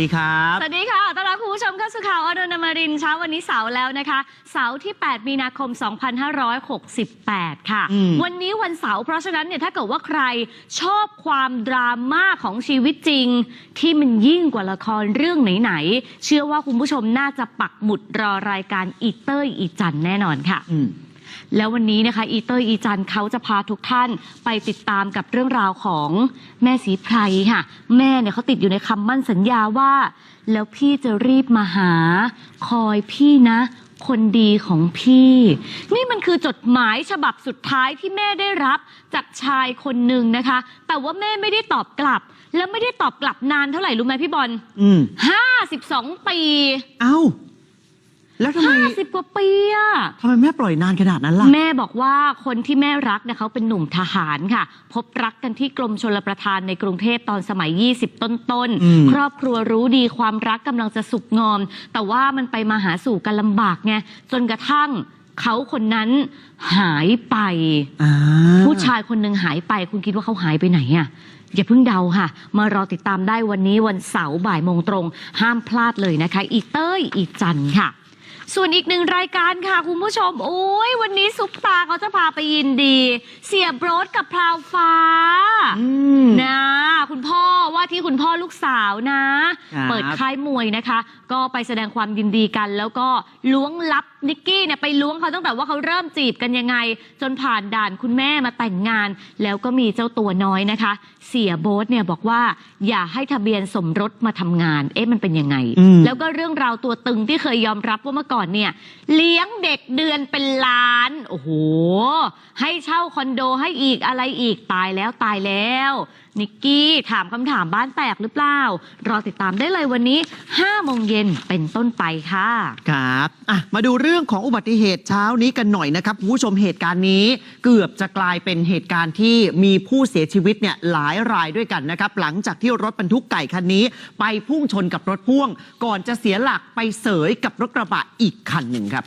ดีครับ สวัสดีค่ะ ต้อนรับคุณผู้ชมเข้าสู่ข่าวอรุณอมรินทร์เช้าวันนี้เสาร์แล้วนะคะ เสาร์ที่ 8 มีนาคม 2568 ค่ะอืมวันนี้วันเสาร์เพราะฉะนั้นเนี่ยถ้าเกิดว่าใครชอบความดราม่าของชีวิตจริง ที่มันยิ่งกว่าละครเรื่องไหนๆ เชื่อว่าคุณผู้ชมน่าจะปักหมุดรอรายการอีเตอร์อีจันแน่นอนค่ะอืม แล้ววันนี้นะคะ อีเตอร์อีจันเขาจะพาทุกท่านไปติดตามกับเรื่องราวของแม่สีไพรค่ะ แม่เนี่ยเขาติดอยู่ในคำมั่นสัญญาว่า แล้วพี่จะรีบมาหา คอยพี่นะ คนดีของพี่ นี่มันคือจดหมายฉบับสุดท้ายที่แม่ได้รับจากชายคนหนึ่งนะคะ แต่ว่าแม่ไม่ได้ตอบกลับ แล้วไม่ได้ตอบกลับนานเท่าไหร่รู้ไหมพี่บอลอืม52ปี เอ้า แล้วทำไม50กว่าปีอะทำไมแม่ปล่อยนานขนาดนั้นล่ะ แม่บอกว่าคนที่แม่รักเนี่ยเขาเป็นหนุ่มทหารค่ะ พบรักกันที่กรมชลประทานในกรุงเทพตอนสมัย 20 ต้นอืมๆครอบครัวรู้ดีความรักกำลังจะสุกงอม แต่ว่ามันไปมาหาสู่กันลำบากไงจนกระทั่งเขาคนนั้นหายไป อ่า ผู้ชายคนหนึ่งหายไป คุณคิดว่าเขาหายไปไหนอะอย่าเพิ่งเดาค่ะ มารอติดตามได้วันนี้วันเสาร์บ่ายโมงตรง ห้ามพลาดเลยนะคะ อีเต้ยอีจันค่ะ ส่วนอีกหนึ่งรายการค่ะ คุณผู้ชม โอ้ยวันนี้ซุปตาเขาจะพาไปยินดี เสียโบรสกับพราวฟ้าอืมนะคุณพ่อว่าที่คุณพ่อลูกสาวนะ ครับ เปิดค่ายมวยนะคะ ก็ไปแสดงความยินดีกัน แล้วก็ล้วงลับนิกกี้เนี่ยไปล้วงเขาตั้งแต่ว่าเขาเริ่มจีบกันยังไง จนผ่านด่านคุณแม่มาแต่งงาน แล้วก็มีเจ้าตัวน้อยนะคะเสียโบ๊ทเนี่ยบอกว่าอย่าให้ทะเบียนสมรสมาทำงาน เอ๊ะมันเป็นยังไง อืม แล้วก็เรื่องราวตัวตึงที่เคยยอมรับว่าเมื่อก่อนเนี่ย เลี้ยงเด็กเดือนเป็นล้าน โอ้โห ให้เช่าคอนโดให้อีกอะไรอีกตายแล้วตายแล้วนิกกี้ถามคำถามบ้านแตกหรือเปล่า รอติดตามได้เลยวันนี้5โมงเย็นเป็นต้นไปค่ะ ครับอะมาดูเรื่องของอุบัติเหตุเช้านี้กันหน่อยนะครับคุณผู้ชมเหตุการณ์นี้ เกือบจะกลายเป็นเหตุการณ์ที่มีผู้เสียชีวิตเนี่ยหลายรายด้วยกันนะครับหลังจากที่รถบรรทุกไก่คันนี้ ไปพุ่งชนกับรถพ่วง ก่อนจะเสียหลักไปเสยกับรถกระบะอีกคันหนึ่งครับ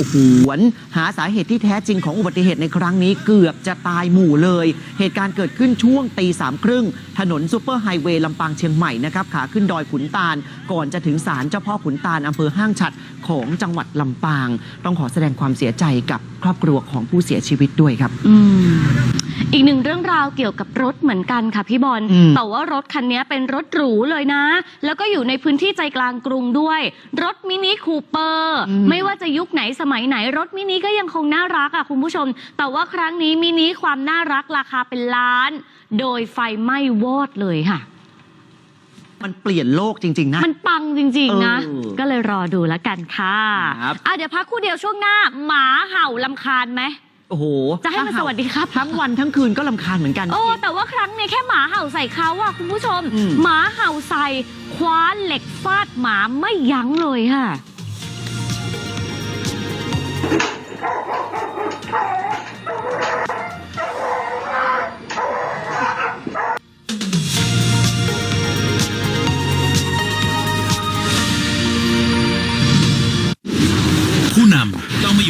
หวนหาสาเหตุที่แท้จริงของอุบัติเหตุในครั้งนี้เกือบจะตายหมู่เลย เหตุการณ์เกิดขึ้นช่วงตีสามครึ่งถนนซูเปอร์ไฮเวย์ลำปางเชียงใหม่นะครับขาขึ้นดอยขุนตาล ก่อนจะถึงศาลเจ้าพ่อขุนตาลอำเภอห้างฉัดของจังหวัดลำปาง ต้องขอแสดงความเสียใจกับครอบครัวของผู้เสียชีวิตด้วยครับ อืม อีกหนึ่งเรื่องราวเกี่ยวกับรถเหมือนกันค่ะพี่บอล อืม แต่ว่ารถคันนี้เป็นรถหรูเลยนะ แล้วก็อยู่ในพื้นที่ใจกลางกรุงด้วย รถมินิคูเปอร์อืมไม่ว่าจะยุคไหนสมัยไหน รถมินิก็ยังคงน่ารักอะคุณผู้ชม แต่ว่าครั้งนี้มินิความน่ารักราคาเป็นล้าน โดยไฟไหม้วอดเลยค่ะ มันเปลี่ยนโลกจริง ๆ นะ มันปังจริง ๆ นะ เออก็เลยรอดูแล้วกันค่ะครับ อะ เดี๋ยวพักครู่เดียวช่วงหน้า หมาเห่าลำคาญไหม โอ้โหจะให้มันสวัสดีครับ ทั้งวันทั้งคืนก็ลำคาญเหมือนกันโอ้แต่ว่าครั้งนี้แค่หมาเห่าใส่เขาอะคุณผู้ชมอืมหมาเห่าใส่คว้าเหล็กฟาดหมาไม่ยั้งเลยค่ะ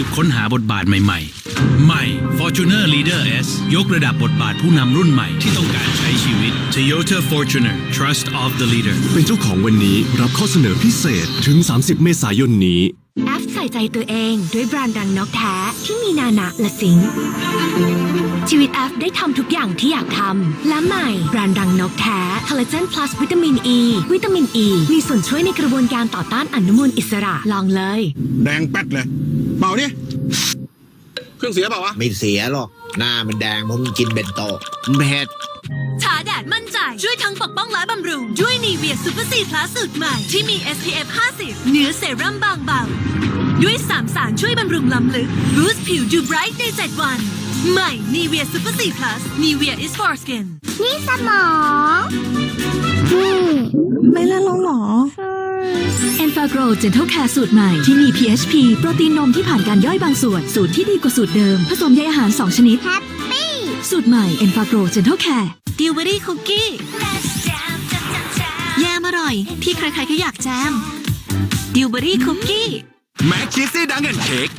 ดค้นหาบทบาทใหม่ ๆ ใหม่ Fortuner Leader S ยกระดับบทบาทผู้นำรุ่นใหม่ที่ต้องการใช้ชีวิต Toyota Fortuner Trust of the Leader เป็นเจ้าของวันนี้รับข้อเสนอพิเศษถึง 30 เมษายนนี้ แอฟใส่ใจตัวเองด้วยแบรนด์รังนกแท้ที่มีนานะและสิงค์ชีวิตแอฟได้ทำทุกอย่างที่อยากทำและใหม่แบรนด์รังนกแท้คอลลาเจน plus วิตามินอ e, ีวิตามินอ e ีมีส่วนช่วยในกระบวนการต่อต้านอนุมูลอิสระลองเลย แดงแป๊ดเลย เป่าดิ เครื่องเสียเปล่าวะ ไม่เสียหรอก หน้ามันแดงเพราะมันกินเบนโตะเบ็ด ชาแดดมั่นใจ ช่วยทั้งปกป้องและบำรุง ด้วยนีเวียซูเปอร์ซีพลัสสูตรใหม่ ที่มี SPF 50เนื้อเซรั่มบางเบา ด้วย3สารช่วยบำรุงล้ำลึกบูสต์ผิวดูไบรท์ใน 7 วัน ใหม่นีเวียซูเปอร์ซีพลัสนีเวีย is for skin นี่สมองนี่ไม่เล่นแล้วหรอ e n f a g r o Gentle Care สูตรใหม่ที่มี PHP โปรตีนนมที่ผ่านการย่อยบางส่วน สูตรที่ดีกว่าสูตรเดิม ผสมใยอาหาร 2 ชนิด แฮปปี้ สูตรใหม่ e n f a g r o Gentle Care ดิวเบอรี่คุกกี้แยมอร่อย ที่ใครๆก็อยากแจมดิวเบอรี่คุกกี้แม็กชีซี่ดังเกิลเค้ก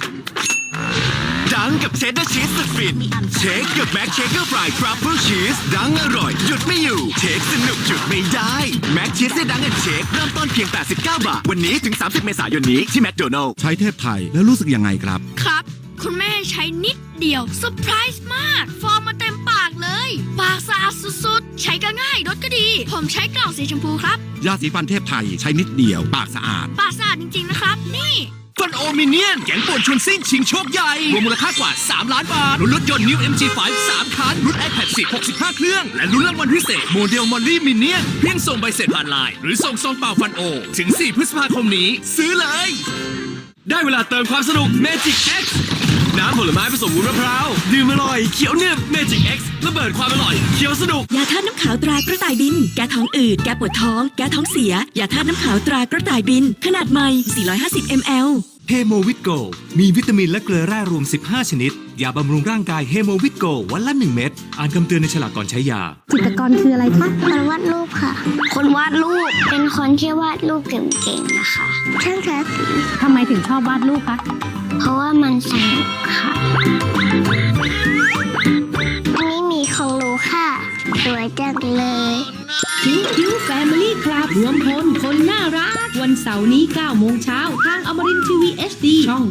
ดังกับเชดดาร์ชีสสุดฟิน เชคกับแม็กเชคเกอร์ฟรายทรัฟเฟิลชีสดังอร่อย หยุดไม่อยู่ เชคสนุกหยุดไม่ได้ แม็กชีสและดังกันเชคเริ่มต้นเพียง 89 บาท วันนี้ถึง 30 เมษายนนี้ที่แมคโดนัลล์ใช้เทพไทยแล้วรู้สึกยังไงครับ ครับ คุณแม่ใช้นิดเดียวเซอร์ไพรส์มาก ฟอร์มมาเต็มปากเลย ปากสะอาดสุดๆ ใช้ก็ง่ายรสก็ดี ผมใช้กล่องสีชมพูครับ ยาสีฟันเทพไทยใช้นิดเดียว ปากสะอาด ปากสะอาดจริงๆนะครับ นี่ ฟันโอมิเนียนแก๊งป่วนชวนซิ่งชิงโชคใหญ่ รวมมูลค่ากว่า 3 ล้านบาทรุ่นรถยนต์ New MG5 3 คัน รุ่น iPad 10 65 เครื่อง และรุ่นรางวัลพิเศษ โมเดลมอลลี่มินเนียน เพียงส่งใบเสร็จผ่านไลน์หรือส่งซองเปล่าฟันโอ ถึง 4 พฤษภาคมนี้ ซื้อเลย ได้เวลาเติมความสนุก Magic X น้ำ ผลไม้ผสมวุ้นมะพร้าวดื่มอร่อยเขียวหนึบ Magic X ระเบิดความอร่อยเขียวสนุก ยาธาตุน้ำขาวตรากระต่ายบิน แก้ท้องอืด แก้ปวดท้อง แก้ท้องเสีย ยาธาตุน้ำขาวตรากระต่ายบิน ขนาดใหม่ 450 ml เฮโมวิตโกมีวิตามินและเกลือแร่รวม 15 ชนิด ยาบำรุงร่างกายเฮโมวิตโกวันละ 1 เม็ด อ่านคำเตือนในฉลากก่อนใช้ยา จิตรกรคืออะไรคะคนวาดรูปค่ะ คนวาดรูปเป็นคนที่วาดรูปเก่งๆนะคะช่างแท้สีทำไมถึงชอบวาดรูปคะ เพราะว่ามันสนุกค่ะ อันนี้มีของหนูค่ะ สวยจังเลยคิวคิวแฟมิลี่ครับรวมพลคนน่ารัก วันเสาร์นี้9โมงเช้าทางอมรินทีวี HD ช่อง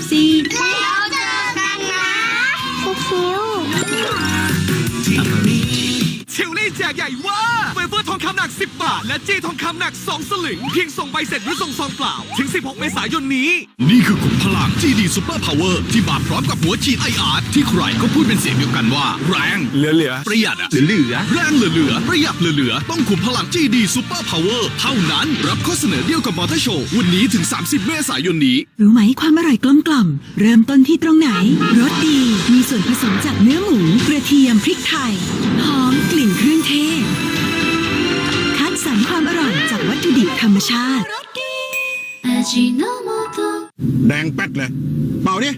34แล้วเจอกันนะคิวทิ วลี่แจกใหญ่ว่าเวเฟอร์ทองคำหนัก 10 บาท และจี้ทองคำหนัก 2 สลึง เพียงส่งใบเสร็จหรือส่งซองเปล่า ถึง 16 เมษายนนี้ นี่คือขุมพลัง GD Super Power ที่มาพร้อมกับหัวฉีดไออาร์ที่ใครก็พูดเป็นเสียงเดียวกันว่า แรงเหลือเหลือประหยัดอะเหลือๆแรงเหลือๆประหยัดเหลือๆต้องขุมพลัง GD Super Power เท่านั้นรับข้อเสนอเดียวกับมอเตอร์โชว์วันนี้ถึง 30 เมษายนนี้รู้ไหมความอร่อยกลมกล่อม เริ่มต้นที่ตรงไหนรสดีมีส่วนผสมจากเนื้อหมูกระเทียมพริกไทยหอมกลิ่น เครื่องเทศ คัดสรรความอร่อยจากวัตถุดิบธรรมชาติ แดงแป๊ดเลย เปล่าเนี่ย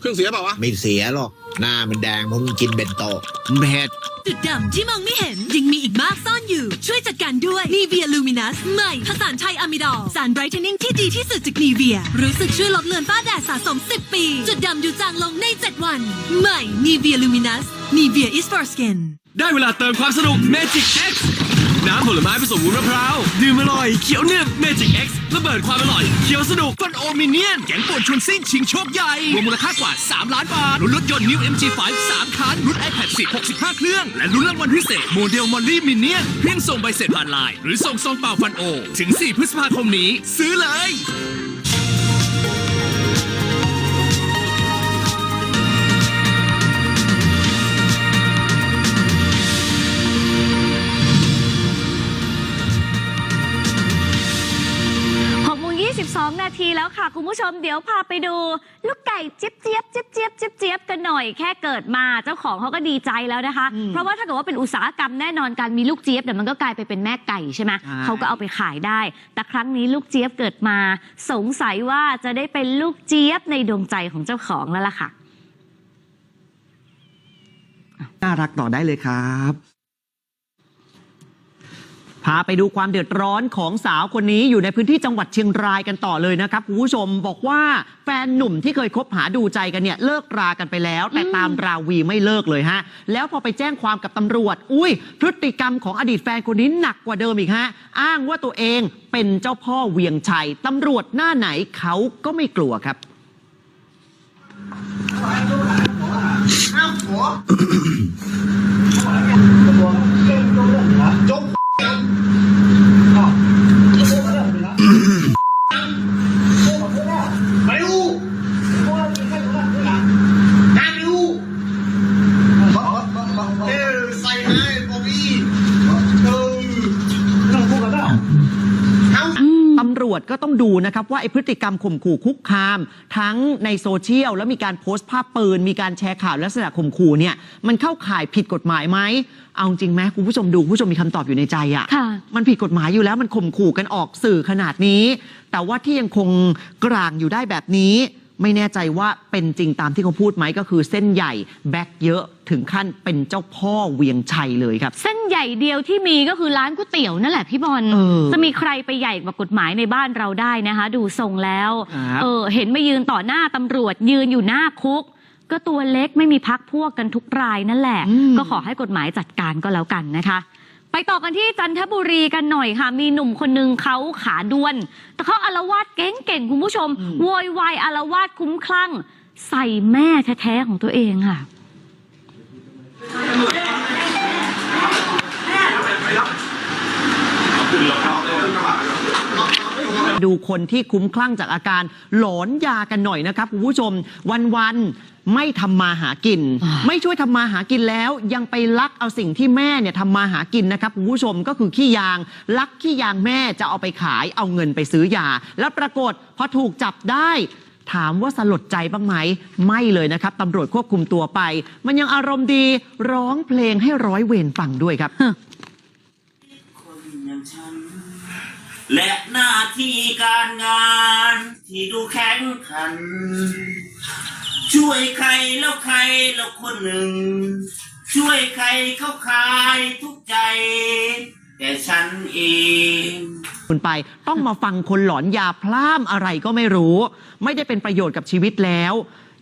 เครื่องเสียเปล่าวะ ไม่เสียหรอก หน้ามันแดงเพราะมันกินเบนโตะเผ็ดจุดดำที่มองไม่เห็น ยังมีอีกมากซ่อนอยู่ ช่วยจัดการด้วย Nivea Luminous ใหม่ผสานไทยอะมิดอลสารไบรท์เทนนิ่งที่ดีที่สุดจาก Nivea รู้สึกช่วยลดเลือนฝ้าแดดสะสม 10 ปี จุดดำอยู่จางลงใน 7 วัน ใหม่ Nivea Luminous Nivea is for skin ได้เวลาเติมความสนุก Magic X น้ำผลไม้ผสมวุ้นมะพร้าว ดื่มอร่อยเขียวหนึบ Magic X ระเบิดความอร่อยเขียวสนุกฟันโอมิเนียนแกงป่วนชวนสิ้นชิงโชคใหญ่รวมมูลค่ากว่า 3 ล้านบาทลุ้นรถยนต์ New MG5 3 คันรุ่น iPad 10 65 เครื่อง และลุ้นรางวัลพิเศษโมเดลมอลลี่มินเนี่ยนเพียงส่งใบเสร็จผ่านไลน์หรือส่งซองเปล่าฟันโอ ถึง 4 พฤษภาคมนี้ ซื้อเลย 6โมง22นาทีแล้วค่ะ คุณผู้ชมเดี๋ยวพาไปดู ลูกไก่เจี๊ยบเจี๊ยบเจี๊ยบเจี๊ยบเจี๊ยบเจี๊ยบกันหน่อยแค่เกิดมาเจ้าของเขาก็ดีใจแล้วนะคะ เพราะว่าถ้าเกิดว่าเป็นอุตสาหกรรมแน่นอนการมีลูกเจี๊ยบเดี๋ยวมันก็กลายไปเป็นแม่ไก่ใช่ไหมใช่ เขาก็เอาไปขายได้ แต่ครั้งนี้ลูกเจี๊ยบเกิดมา สงสัยว่าจะได้เป็นลูกเจี๊ยบในดวงใจของเจ้าของแล้วล่ะค่ะ น่ารักต่อได้เลยครับ พาไปดูความเดือดร้อนของสาวคนนี้อยู่ในพื้นที่จังหวัดเชียงรายกันต่อเลยนะครับคุณผู้ชมบอกว่าแฟนหนุ่มที่เคยคบหาดูใจกันเนี่ยเลิกรากันไปแล้ว แต่ตามราวีไม่เลิกเลยฮะ แล้วพอไปแจ้งความกับตำรวจ อุ้ย พฤติกรรมของอดีตแฟนคนนี้หนักกว่าเดิมอีกฮะ อ้างว่าตัวเองเป็นเจ้าพ่อเวียงชัยตำรวจหน้าไหนเขาก็ไม่กลัวครับตำรวจก็ต้อง ดูนะครับว่าไอพฤติกรรมข่มขู่คุกคาม ทั้งในโซเชียลแล้วมีการโพสต์ภาพปืน มีการแชร์ข่าวลักษณะข่มขู่เนี่ยมันเข้าข่ายผิดกฎหมายไหมเอาจริงไหมคุณผู้ชมดูคุณผู้ชมมีคำตอบอยู่ในใจอะค่ะ มันผิดกฎหมายอยู่แล้วมันข่มขู่กันออกสื่อขนาดนี้ แต่ว่าที่ยังคงกลางอยู่ได้แบบนี้ ไม่แน่ใจว่าเป็นจริงตามที่เขาพูดไหมก็คือเส้นใหญ่แบ็คเยอะถึงขั้นเป็นเจ้าพ่อเวียงชัยเลยครับ เส้นใหญ่เดียวที่มีก็คือร้านก๋วยเตี๋ยวนั่นแหละพี่บอลเออจะมีใครไปใหญ่กว่ากฎหมายในบ้านเราได้นะคะ ดูทรงแล้วครับ เออเห็นมายืนต่อหน้าตำรวจยืนอยู่หน้าคุก ก็ตัวเล็กไม่มีพักพวกกันทุกรายนั่นแหละ ก็ขอให้กฎหมายจัดการก็แล้วกันนะคะ ไปต่อกันที่จันทบุรีกันหน่อยค่ะ มีหนุ่มคนนึงเขาขาด้วน แต่เขาอารวาสเก่งๆ คุณผู้ชม โวยวายอารวาสคุ้มคลั่ง ใส่แม่แท้ๆของตัวเองค่ะ ดูคนที่คุ้มคลั่งจากอาการหลอนยากันหน่อยนะครับคุณผู้ชมวันๆไม่ทำมาหากินอ่าไม่ช่วยทำมาหากินแล้ว ยังไปลักเอาสิ่งที่แม่เนี่ยทำมาหากินนะครับคุณผู้ชมก็คือขี้ยาง ลักขี้ยางแม่จะเอาไปขายเอาเงินไปซื้อยา แล้วปรากฏพอถูกจับได้ถามว่าสลดใจบ้างไหม ไม่เลยนะครับตำรวจควบคุมตัวไป มันยังอารมณ์ดีร้องเพลงให้ร้อยเวรฟังด้วยครับคนอย่างฉัน และหน้าที่การงานที่ดูแข็งขัน ช่วยใครแล้วใครแล้วคนหนึ่ง ช่วยใครเขาคลายทุกข์ใจ แต่ฉันเองคุณไปต้องมาฟังคนหลอนยาพล่ามอะไรก็ไม่รู้ ไม่ได้เป็นประโยชน์กับชีวิตแล้ว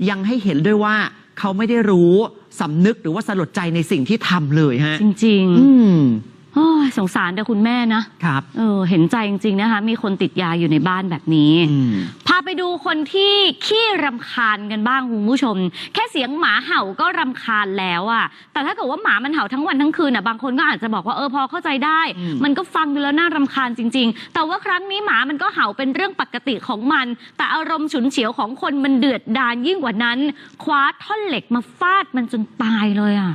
ยังให้เห็นด้วยว่าเขาไม่ได้รู้สำนึกหรือว่าสลดใจในสิ่งที่ทำเลยฮะ จริงอืมๆ โอ้ยสงสารแต่คุณแม่นะครับ เออเห็นใจจริง ๆ นะคะ มีคนติดยาอยู่ในบ้านแบบนี้ อืม พาไปดูคนที่ขี้รำคาญกันบ้างคุณผู้ชม แค่เสียงหมาเห่าก็รำคาญแล้วอะแต่ถ้าเกิดว่าหมามันเห่าทั้งวันทั้งคืนอะบางคนก็อาจจะบอกว่าเออพอเข้าใจได้ อืม มันก็ฟังดูแล้วน่ารำคาญจริง ๆ แต่ว่าครั้งนี้หมามันก็เห่าเป็นเรื่องปกติของมัน แต่อารมณ์ฉุนเฉียวของคนมันเดือดดาลยิ่งกว่านั้น คว้าท่อนเหล็กมาฟาดมันจนตายเลยอะ